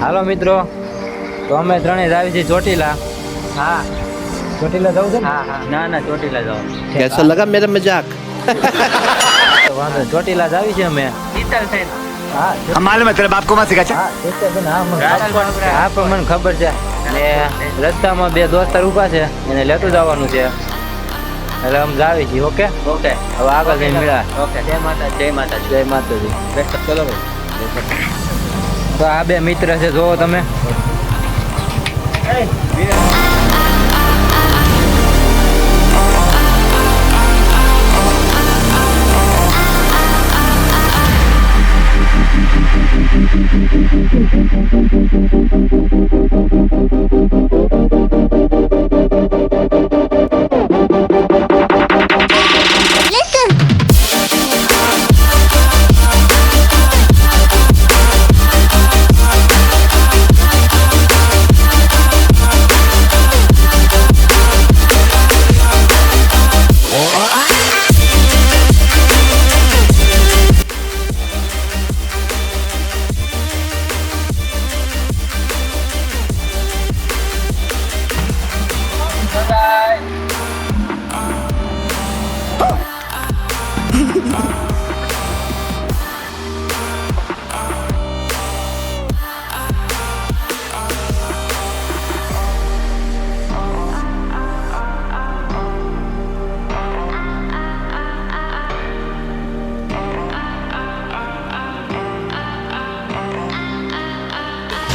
હાલો મિત્રો તો અમે ત્રણેય આવી છીએ ચોટીલા. હા. ચોટીલા જવું છે હા હા. ના ના ચોટીલા જવું કેસો લગા મેરે મજાક. વાંધો ચોટીલા જ આવી અમે. છે. હા શીતલ સેન હા હા પણ મને ખબર છે. ને રસ્તામાં બે દોસ્તાર ઊભા છે એને લેતું જવાનું છે. એટલે અમે જાવી છીએ ઓકે? ઓકે. હવે આગળ જઈને ઓકે. જય માતા જય માતા જય માતાજી. તો આ બે મિત્ર છે જોવો તમે.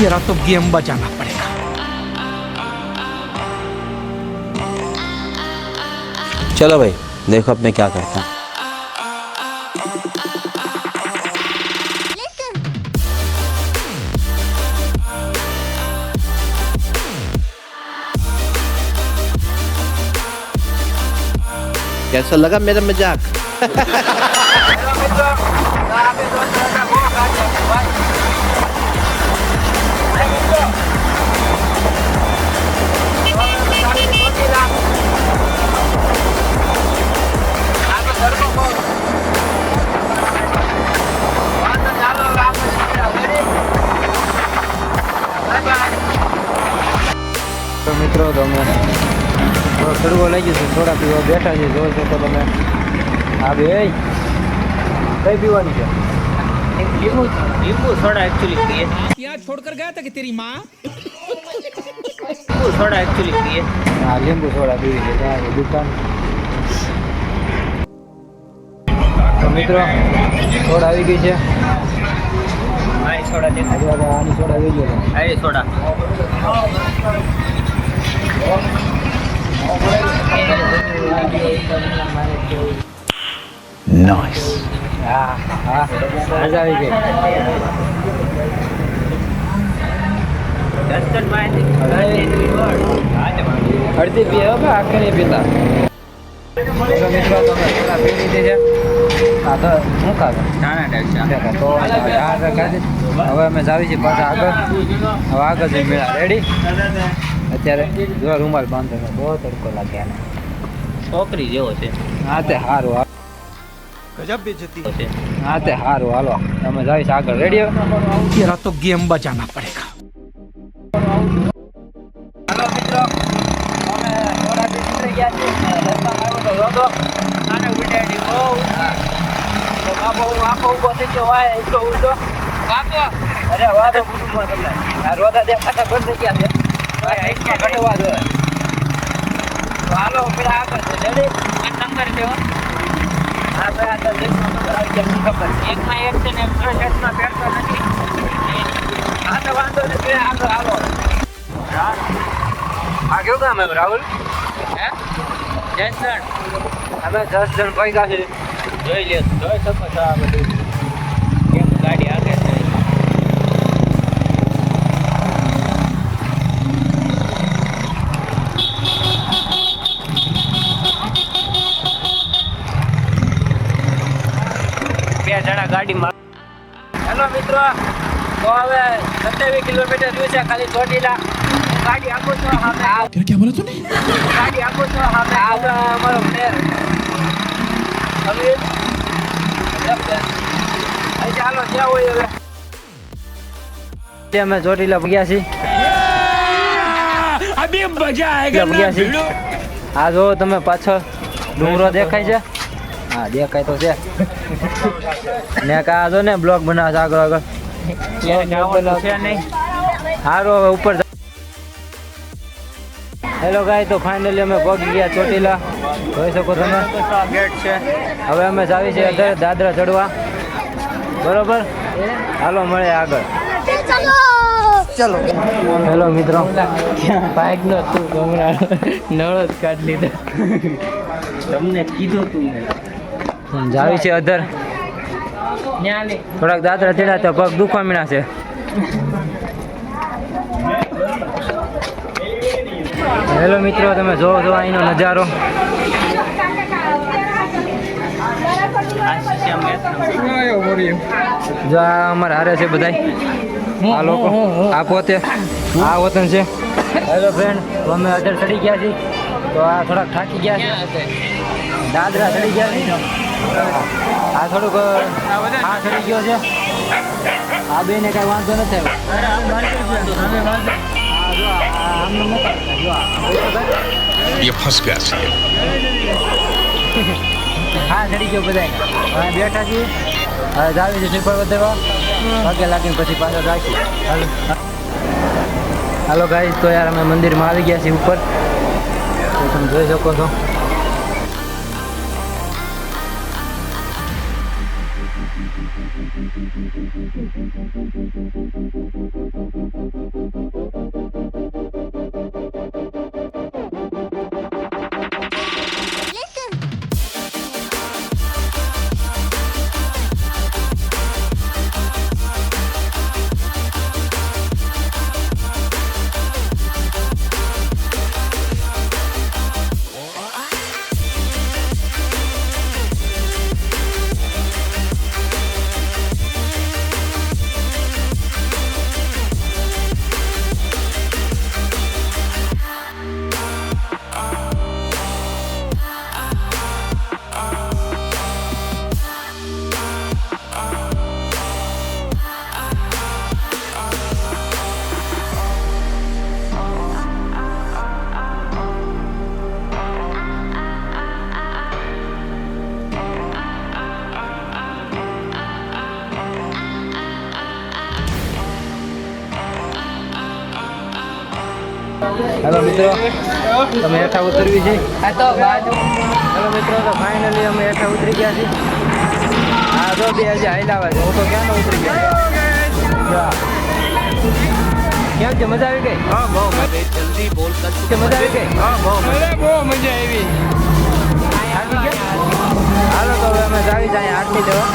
तेरा तो गेम बचाना पड़ेगा। चलो भाई देखो अब मैं क्या करता हूँ। कैसा लगा मेरा मज़ाक। તો મિત્રો તમે તડકો લાગી છે થોડા પીવા બેઠા છે જોઈ શકો તમે હા બે કઈ પીવાની છે લીંબુ લીંબુ સોડા એકચ્યુઅલી પીએ ત્યાં છોડકર ગયા હતા કે તેરી માં લીંબુ સોડા એકચ્યુઅલી પીએ હા લીંબુ સોડા પીવી છે ત્યાં દુકાન તો મિત્રો સોડ આવી ગઈ છે સોડા દેખાય આની સોડા આવી ગયો છે હા એ હા હા. મજા આવી ગઈ. અડધી પીએ હવે આખી પીતા મિત્રો તમે સોડા પી છે. આગળ શું કાગળ નાના તો હવે અમે જાવી છીએ પાછા આગળ. હવે આગળ જઈ મેળા. રેડી અત્યારે જોવા રૂમાલ બાંધો બહુ તડકો લાગ્યા ને છોકરી જેવો છે. હા તે સારું હા ગજબ બેજતી. છે. હા તે સારું હાલો. અમે જાવીશ આગળ. રેડી રાત તો ગેમ બજાના પડેગા થઈ ગયો વાય ઊંધો બાપો અરે વાદો કુટુંબમાં તમને. આ દેખાતા બંધ થઈ ગયા છે. ભાઈ આઈસમાં ઘટવા જોઈએ તો હાલો પેલા આગળ છે નંબર છે હો. ભાઈ આ તો દેશમાં નંબર આવી ગયા ખબર? એકમાં એક છે ને એક શર્ટમાં પહેરતો નથી. હા તો વાંધો નહીં પેલા આગળ હાલો. આ કેવું કામ આવ્યું રાહુલ? હે? જયસણ. અમે દસ જણ પૈસા છે. જોઈ લે જોઈ શકો છો આ બધું કેમ ગાડી આગળ છે બે જણા ગાડીમાં હેલો મિત્રો તો હવે સત્યાવીસ કિલોમીટર રહ્યું છે ખાલી ચોટીલા. ગાડી આપો છો આપણે ક્યાં બોલો તું ગાડી આપો છો આપણે આપણે અમારો પ્લેયર હવે ચાલો અમે ચોટીલા ગયા છીએ. અભી જો તમે પાછળ ડુંગરો દેખાય છે. હા દેખાય તો છે. ને કા જો ને બ્લોક બનાવ આગળ આગળ. સારું હવે ઉપર હેલો ગાય તો ફાઇનલી અમે પહોંચી ગયા ચોટીલા. જોઈ શકો તમે. ગેટ છે. હવે અમે જાવી છે અત્યારે દાદરા ચડવા. બરોબર? હાલો મળે આગળ. ચલો. હેલો મિત્રો. બાઇક નો તું હમણાં નળો જ કાઢ લીધો. તમને કીધું તું જાવી છે અધર. થોડાક દાદરા ચડ્યા તો પગ દુખવા મીણા છે. હેલો મિત્રો તમે જોવો જો અહીંનો નજારો. જો આ અમારે હારે છે બધાય. આ લોકો. આ પોતે. આ વતન છે. હેલો ફ્રેન્ડ તો અમે અધર ચડી ગયા છીએ. તો આ થોડાક થાકી ગયા છે. દાદરા ચડી ગયા છે. આ થોડુંક આ થઈ ગયો છે. આ બે ને કઈ વાંધો નથી આવ્યો. ફસ ગયા છે. હા બેઠા છીએ. હવે જાવી છે સ્લીપર બધા પગે લાગીને પછી પાછળ રાખી હાલો. ગાઈસ તો યાર અમે મંદિરમાં આવી ગયા છીએ ઉપર. તમે જોઈ શકો છો. મિત્રો તમે હેઠા ઉતરવી છે. ચલો મિત્રો તો ફાઇનલી અમે હેઠા ઉતરી ગયા છીએ. હા તો બે હજી હાઈલાવા છે. હું તો ક્યાંનો ઉતરી ગયો? કેમ છે? મજા આવી ગઈ? હા બહુ જલ્દી બોલ કે મજા આવી ગઈ? હા બહુ મજા બહુ મજા આવી. હાલો તો હવે અમે જાવી જાય આટલી દેવા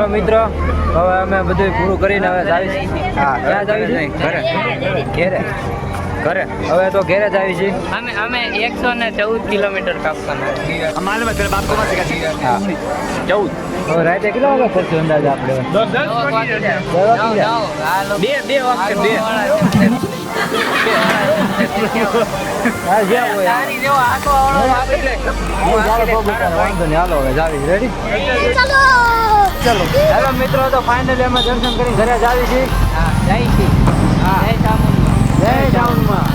હાલો મિત્રો હવે અમે બધું પૂરું કરીને હવે જાવી છીએ હા ક્યાં જાવી છે ઘરે. ઘેરે ઘરે. હવે તો ઘેરે જ આવી છીએ અમે અમે એકસો ને ચૌદ કિલોમીટર કાપવાના. હા. ચૌદ. હવે રાતે કેટલા વાગે ફરશું અંદાજ આપણે? બે બે બે. વખતે બે નહીં. હાલો હવે જાવી રેડી ચલો. હેલો મિત્રો તો ફાઇનલી અમે દર્શન કરી ઘરે જ આવી છીએ. જય શ્રી હા. જય ચામુંડ. જય ચાઉન્ડમાં